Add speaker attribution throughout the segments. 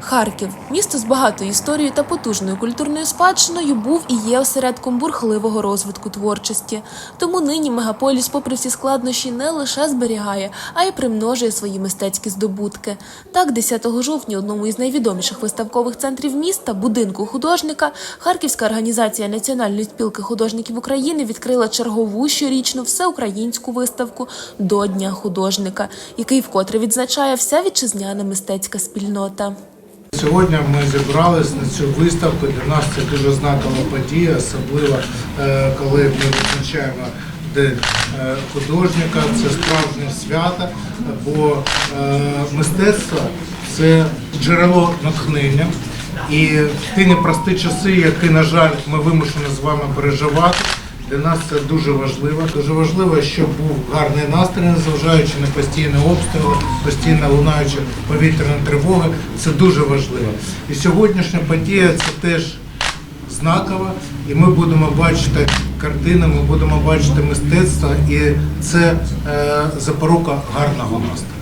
Speaker 1: Харків, місто з багатою історією та потужною культурною спадщиною, був і є осередком бурхливого розвитку творчості. Тому нині мегаполіс, попри всі складнощі, не лише зберігає, а й примножує свої мистецькі здобутки. Так, 10 жовтня, одному із найвідоміших виставкових центрів міста, будинку художника, Харківська організація Національної спілки художників України відкрила чергову щорічну всеукраїнську виставку до Дня художника, який вкотре відзначає вся вітчизняна мистецька спільнота.
Speaker 2: Сьогодні ми зібрались на цю виставку. Для нас це дуже знакова подія, особливо е, коли ми відзначаємо День е, художника. Це справжнє свято, бо е, мистецтво це джерело натхнення. І в ті непрості часи, які, на жаль, ми вимушені з вами переживати. Для нас це дуже важливо. Дуже важливо, щоб був гарний настрій, незважаючи на постійні обстріли, постійно лунаючи повітряні тривоги. Це дуже важливо. І сьогоднішня подія це теж знакова, і ми будемо бачити картини, ми будемо бачити мистецтво, і це е, запорука гарного настрою.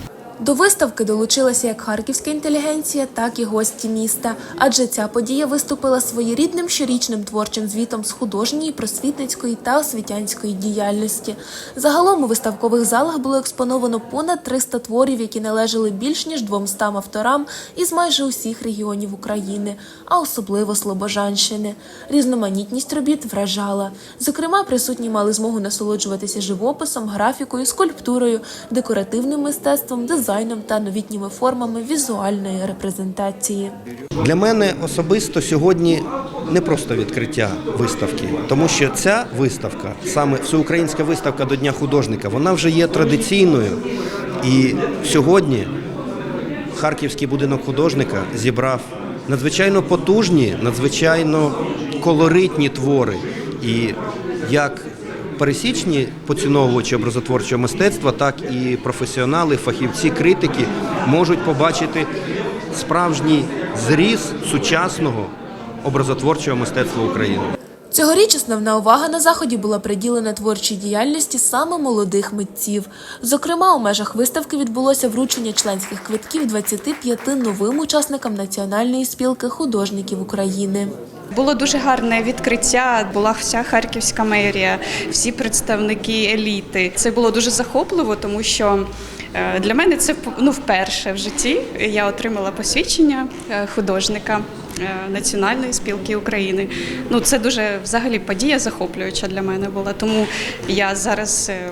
Speaker 1: До виставки долучилася як харківська інтелігенція, так і гості міста, адже ця подія виступила своєрідним щорічним творчим звітом з художньої, просвітницької та освітянської діяльності. Загалом у виставкових залах було експоновано понад 300 творів, які належали більш ніж 200 авторам із майже усіх регіонів України, а особливо Слобожанщини. Різноманітність робіт вражала. Зокрема, присутні мали змогу насолоджуватися живописом, графікою, скульптурою, декоративним мистецтвом, дизайном та новітніми формами візуальної репрезентації.
Speaker 3: Для мене особисто сьогодні не просто відкриття виставки, тому що ця виставка, саме всеукраїнська виставка до Дня художника, вона вже є традиційною. І сьогодні Харківський будинок художника зібрав надзвичайно потужні, надзвичайно колоритні твори. І як пересічні поціновувачі образотворчого мистецтва, так і професіонали, фахівці, критики можуть побачити справжній зріз сучасного образотворчого мистецтва України.
Speaker 1: Цьогоріч основна увага на заході була приділена творчій діяльності саме молодих митців. Зокрема, у межах виставки відбулося вручення членських квитків 25 новим учасникам Національної спілки художників України.
Speaker 4: Було дуже гарне відкриття. Була вся харківська мерія, всі представники еліти. Це було дуже захопливо, тому що для мене це ну, вперше в житті. Я отримала посвідчення е, художника е, Національної спілки України. Ну це дуже взагалі подія захоплююча для мене була. Тому я зараз е,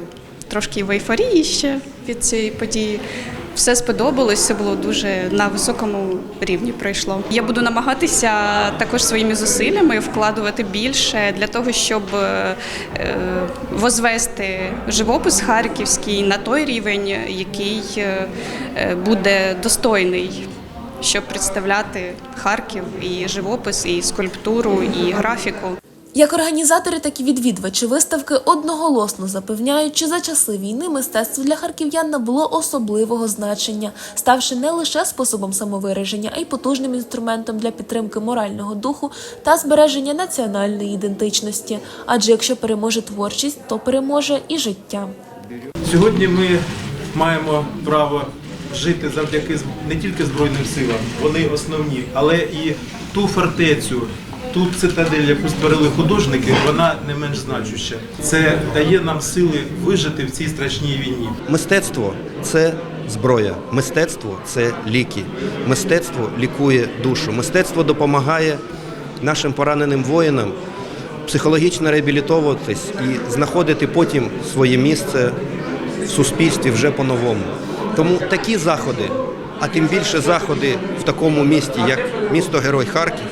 Speaker 4: трошки в ейфорії ще від цієї події. Все сподобалось, все було дуже на високому рівні пройшло. Я буду намагатися також своїми зусиллями вкладувати більше для того, щоб е, возвести живопис харківський на той рівень, який е, е, буде достойний, щоб представляти Харків і живопис, і скульптуру, і графіку.
Speaker 1: Як організатори, так і відвідувачі виставки одноголосно запевняють, що за часи війни мистецтво для харків'ян набуло особливого значення, ставши не лише способом самовираження, а й потужним інструментом для підтримки морального духу та збереження національної ідентичності. Адже якщо переможе творчість, то переможе і життя.
Speaker 5: Сьогодні ми маємо право жити завдяки не тільки Збройним силам, вони основні, але і ту фортецю, ту цитадель, яку створили художники, вона не менш значуща. Це дає нам сили вижити в цій страшній війні.
Speaker 3: Мистецтво це зброя, мистецтво це ліки, мистецтво лікує душу, мистецтво допомагає нашим пораненим воїнам психологічно реабілітовуватись і знаходити потім своє місце в суспільстві вже по-новому. Тому такі заходи, а тим більше заходи в такому місті, як місто Герой Харків,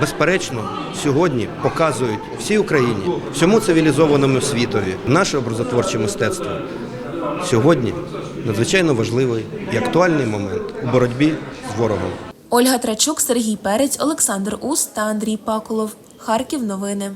Speaker 3: безперечно, сьогодні показують всій Україні, всьому цивілізованому світові наше образотворче мистецтво сьогодні надзвичайно важливий і актуальний момент у боротьбі з ворогом.
Speaker 1: Ольга Трачук, Сергій Перець, Олександр Ус та Андрій Пакулов. Харків новини.